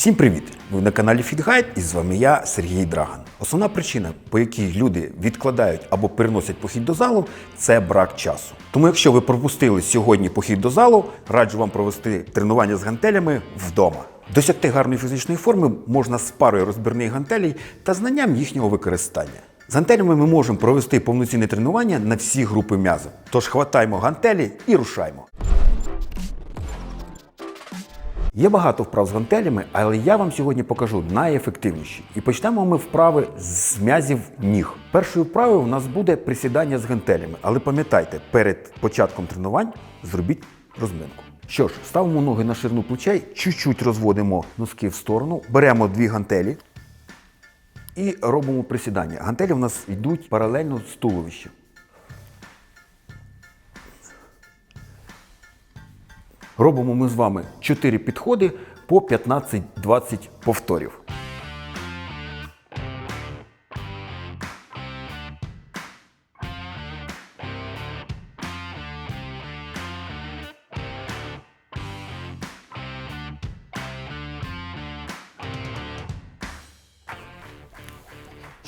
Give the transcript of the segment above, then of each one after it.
Всім привіт! Ви на каналі FitGuide і з вами я, Сергій Драган. Основна причина, по якій люди відкладають або переносять похід до залу, це брак часу. Тому, якщо ви пропустили сьогодні похід до залу, раджу вам провести тренування з гантелями вдома. Досягти гарної фізичної форми можна з парою розбірних гантелей та знанням їхнього використання. З гантелями ми можемо провести повноцінне тренування на всі групи м'язу. Тож хватаймо гантелі і рушаймо. Є багато вправ з гантелями, але я вам сьогодні покажу найефективніші. І почнемо ми вправи з м'язів ніг. Першою вправою у нас буде присідання з гантелями. Але пам'ятайте, перед початком тренувань зробіть розминку. Що ж, ставимо ноги на ширину плечей, чуть-чуть розводимо носки в сторону, беремо дві гантелі і робимо присідання. Гантелі в нас йдуть паралельно з туловищем. Робимо ми з вами 4 підходи по 15-20 повторів.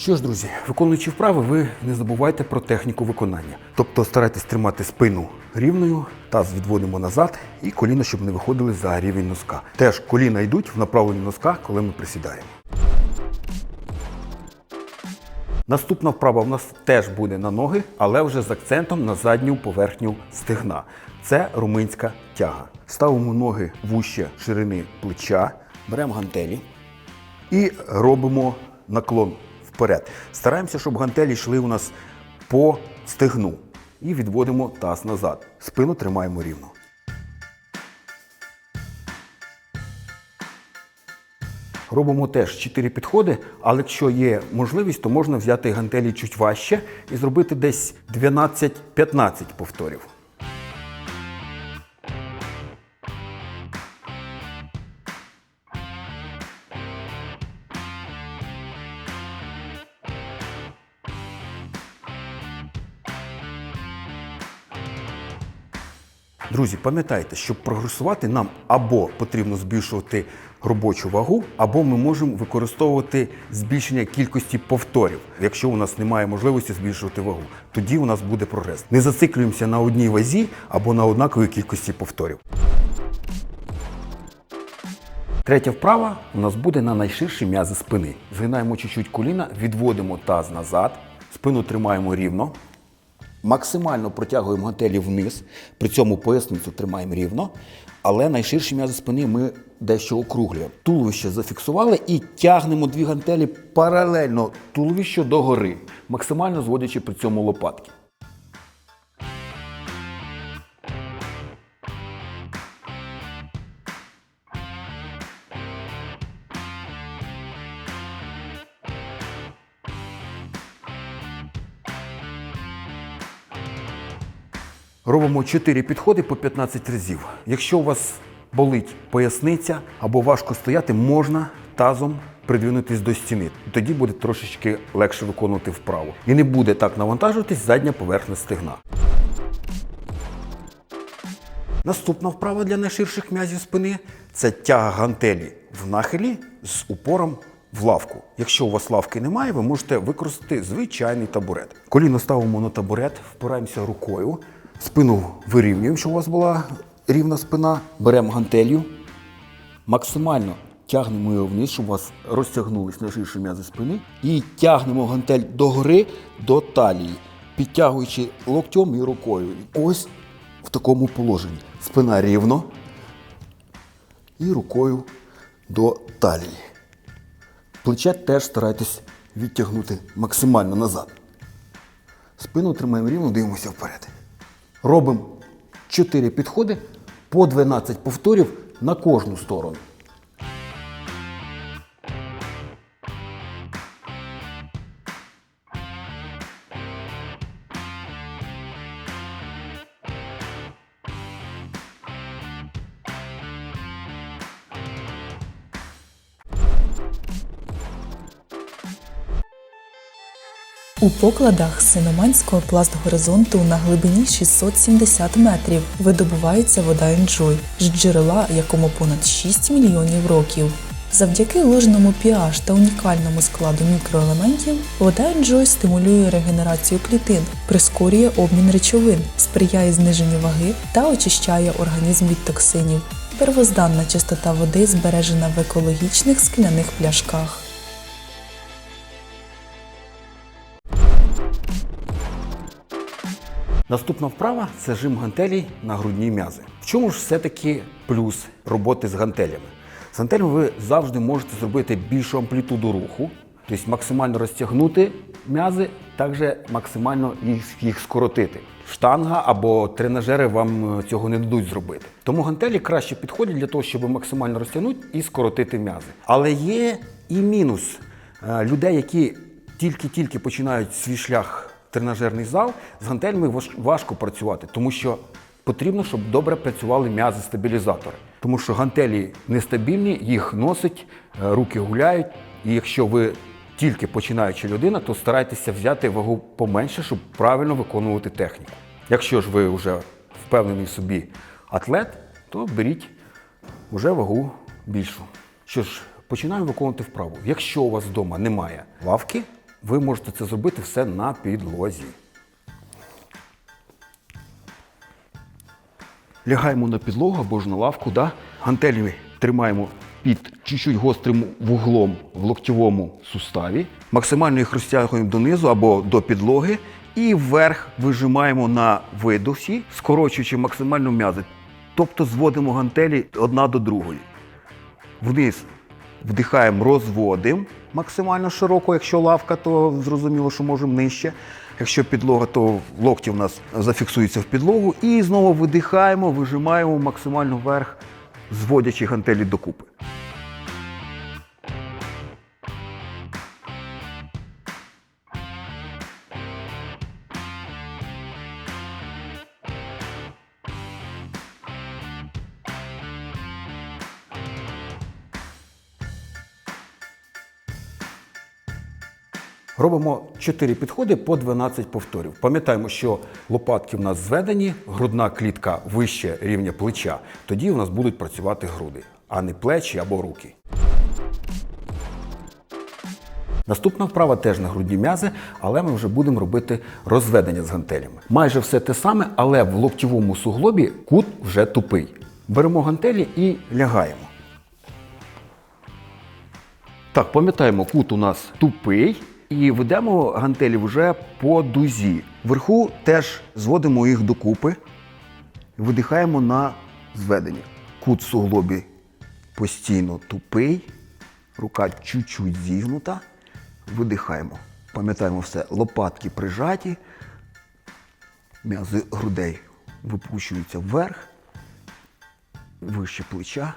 Що ж, друзі, виконуючи вправи, ви не забувайте про техніку виконання. Тобто старайтесь тримати спину рівною, таз відводимо назад і коліна, щоб не виходили за рівень носка. Теж коліна йдуть в направленні носка, коли ми присідаємо. Наступна вправа в нас теж буде на ноги, але вже з акцентом на задню поверхню стегна. Це руминська тяга. Ставимо ноги вуще ширини плеча, беремо гантелі і робимо наклон вперед. Стараємося, щоб гантелі йшли у нас по стегну. І відводимо таз назад. Спину тримаємо рівно. Робимо теж 4 підходи, але якщо є можливість, то можна взяти гантелі чуть важче і зробити десь 12-15 повторів. Друзі, пам'ятайте, щоб прогресувати, нам або потрібно збільшувати робочу вагу, або ми можемо використовувати збільшення кількості повторів. Якщо у нас немає можливості збільшувати вагу, тоді у нас буде прогрес. Не зациклюємося на одній вазі або на однаковій кількості повторів. Третя вправа у нас буде на найширші м'язи спини. Згинаємо чуть-чуть коліна, відводимо таз назад, спину тримаємо рівно. Максимально протягуємо гантелі вниз, при цьому поясницю тримаємо рівно, але найширші м'язи спини ми дещо округлюємо. Туловище зафіксували і тягнемо дві гантелі паралельно туловищу догори, максимально зводячи при цьому лопатки. Робимо 4 підходи по 15 разів. Якщо у вас болить поясниця або важко стояти, можна тазом придвинутись до стіни. Тоді буде трошечки легше виконувати вправу. І не буде так навантажуватись задня поверхня стегна. Наступна вправа для найширших м'язів спини це тяга гантелі в нахилі з упором в лавку. Якщо у вас лавки немає, ви можете використати звичайний табурет. Коліно ставимо на табурет, впираємося рукою, спину вирівнюємо, щоб у вас була рівна спина. Беремо гантелью, максимально тягнемо її вниз, щоб у вас розтягнулись найширші м'язи спини. І тягнемо гантель догори до талії, підтягуючи локтем і рукою. Ось в такому положенні. Спина рівно і рукою до талії. Плече теж старайтесь відтягнути максимально назад. Спину тримаємо рівно, дивимося вперед. Робимо 4 підходи по 12 повторів на кожну сторону. У покладах Синоманського пластгоризонту на глибині 670 метрів видобувається вода Енджой з джерела, якому понад 6 мільйонів років. Завдяки ложному pH та унікальному складу мікроелементів, вода Enjoy стимулює регенерацію клітин, прискорює обмін речовин, сприяє зниженню ваги та очищає організм від токсинів. Первозданна чистота води збережена в екологічних скляних пляшках. Наступна вправа це жим гантелей на грудні м'язи. В чому ж все-таки плюс роботи з гантелями? З гантелями ви завжди можете зробити більшу амплітуду руху, тобто максимально розтягнути м'язи, також максимально їх, скоротити. Штанга або тренажери вам е, цього не дадуть зробити. Тому гантелі краще підходять для того, щоб максимально розтягнути і скоротити м'язи. Але є і мінус Е, людей, які тільки-тільки починають свій шлях тренажерний зал, з гантелями важко працювати, тому що потрібно, щоб добре працювали м'язи-стабілізатори. Тому що гантелі нестабільні, їх носить, е, руки гуляють. І якщо ви тільки починаюча людина, то старайтеся взяти вагу поменше, щоб правильно виконувати техніку. Якщо ж ви вже впевнений собі атлет, то беріть вже вагу більшу. Що ж, починаємо виконувати вправу. Якщо у вас вдома немає лавки, ви можете це зробити все на підлозі. Лягаємо на підлогу або ж на лавку, да? гантелі тримаємо під чуть-чуть гострим вуглом в локтєвому суставі. Максимально їх розтягуємо донизу або до підлоги. І вверх вижимаємо на видосі, скорочуючи максимально м'язи. Тобто зводимо гантелі одна до другої. Вниз вдихаємо, розводимо максимально широко. Якщо лавка, то зрозуміло, що можемо нижче. Якщо підлога, то локті в нас зафіксуються в підлогу. І знову видихаємо, вижимаємо максимально вверх, зводячи гантелі докупи. Робимо 4 підходи по 12 повторів. Пам'ятаємо, що лопатки в нас зведені, грудна клітка вище рівня плеча. Тоді у нас будуть працювати груди, а не плечі або руки. Наступна вправа теж на грудні м'язи, але ми вже будемо робити розведення з гантелями. Майже все те саме, але в локтєвому суглобі кут вже тупий. Беремо гантелі і лягаємо. Так, пам'ятаємо, кут у нас тупий. І ведемо гантелі вже по дузі. Вверху теж зводимо їх докупи, видихаємо на зведення. Кут суглобі постійно тупий, рука чуть-чуть зігнута. Видихаємо. Пам'ятаємо все, лопатки прижаті, м'язи грудей випущуються вверх, вище плеча.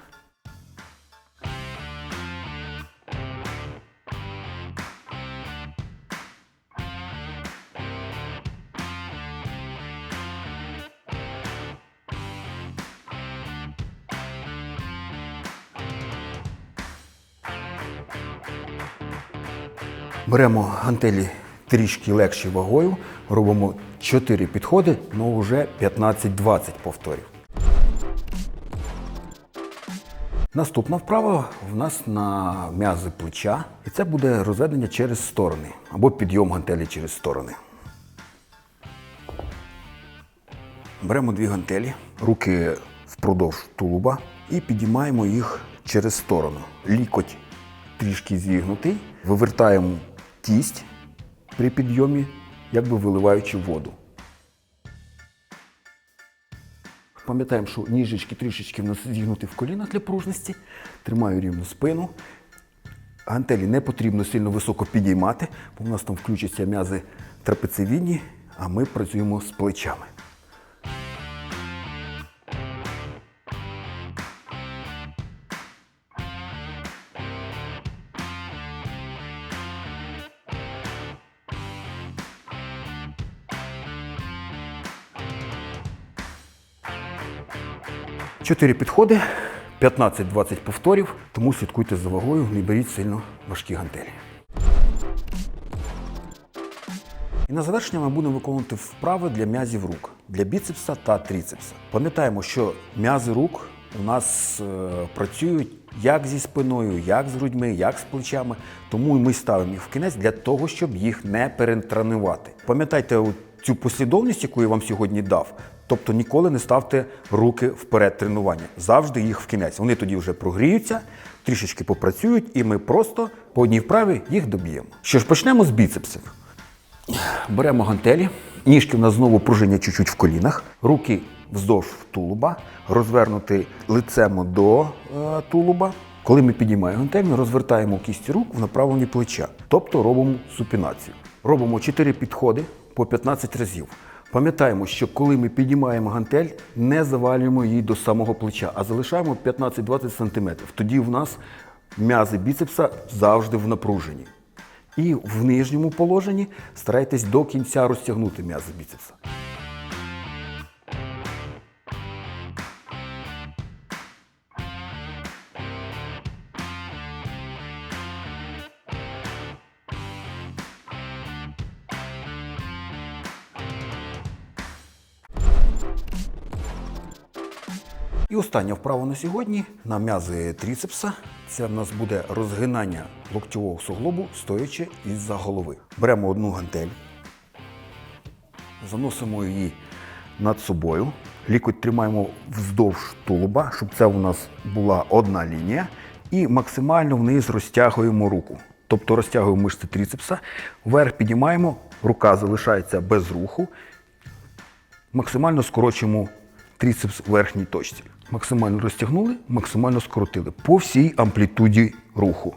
Беремо гантелі трішки легші вагою, робимо 4 підходи, але вже 15-20 повторів. Наступна вправа в нас на м'язи плеча, і це буде розведення через сторони або підйом гантелі через сторони. Беремо дві гантелі, руки впродовж тулуба і підіймаємо їх через сторону. Лікоть трішки зігнутий, вивертаємо кість при підйомі, якби виливаючи воду. Пам'ятаємо, що ніжечки трішечки в нас зігнуті в колінах для пружності. Тримаю рівну спину. Гантелі не потрібно сильно високо підіймати, бо в нас там включаться м'язи трапецевідні, а ми працюємо з плечами. Чотири підходи, 15-20 повторів, тому слідкуйте за вагою, не беріть сильно важкі гантелі. І на завершення ми будемо виконувати вправи для м'язів рук, для біцепса та тріцепса. Пам'ятаємо, що м'язи рук у нас е, працюють як зі спиною, як з грудьми, як з плечами. Тому ми ставимо їх в кінець для того, щоб їх не перетренувати. Пам'ятайте цю послідовність, яку я вам сьогодні дав. Тобто ніколи не ставте руки вперед тренування. Завжди їх в кінець. Вони тоді вже прогріються, трішечки попрацюють, і ми просто по одній вправі їх доб'ємо. Що ж, почнемо з біцепсів. Беремо гантелі, ніжки в нас знову пружинять чуть-чуть в колінах, руки вздовж тулуба, розвернути лицем до е, тулуба. Коли ми підіймаємо гантель, ми розвертаємо кісті рук в направленні плеча, тобто робимо супінацію. Робимо 4 підходи по 15 разів. Пам'ятаємо, що коли ми піднімаємо гантель, не завалюємо її до самого плеча, а залишаємо 15-20 см. Тоді в нас м'язи біцепса завжди в напруженні. І в нижньому положенні старайтесь до кінця розтягнути м'язи біцепса. Остання вправа на сьогодні на м'язи тріцепса. Це в нас буде розгинання локтєвого суглобу, стоячи із-за голови. Беремо одну гантель, заносимо її над собою. Лікоть тримаємо вздовж тулуба, щоб це у нас була одна лінія. І максимально вниз розтягуємо руку. Тобто розтягуємо мишці тріцепса, вверх піднімаємо, рука залишається без руху, максимально скорочуємо тріцепс в верхній точці. Максимально розтягнули, максимально скоротили по всій амплітуді руху.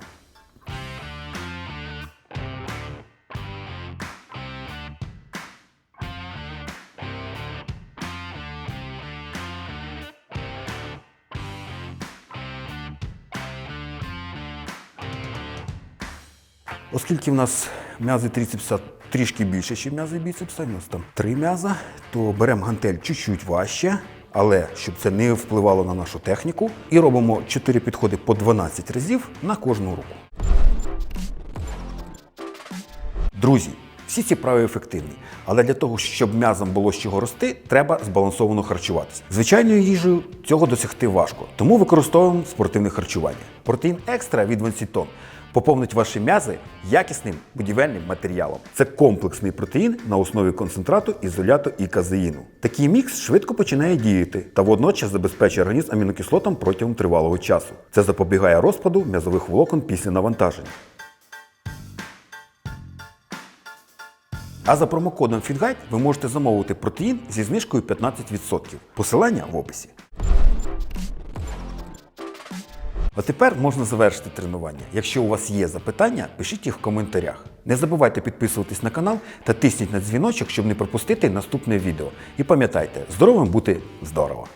Оскільки в нас м'язи тріцепса трішки більше, ніж м'язи біцепса, у нас там три м'яза, то беремо гантель чуть-чуть важче, але щоб це не впливало на нашу техніку, і робимо 4 підходи по 12 разів на кожну руку. Друзі, всі ці вправи ефективні, але для того, щоб м'язам було з чого рости, треба збалансовано харчуватися. Звичайною їжею цього досягти важко, тому використовуємо спортивне харчування. Протеїн екстра від Вансітон поповнить ваші м'язи якісним будівельним матеріалом. Це комплексний протеїн на основі концентрату, ізоляту і казеїну. Такий мікс швидко починає діяти та водночас забезпечує організм амінокислотам протягом тривалого часу. Це запобігає розпаду м'язових волокон після навантаження. А за промокодом FitGuide ви можете замовити протеїн зі знижкою 15%. Посилання в описі. А тепер можна завершити тренування. Якщо у вас є запитання, пишіть їх в коментарях. Не забувайте підписуватись на канал та тисніть на дзвіночок, щоб не пропустити наступне відео. І пам'ятайте, здоровим бути здорово!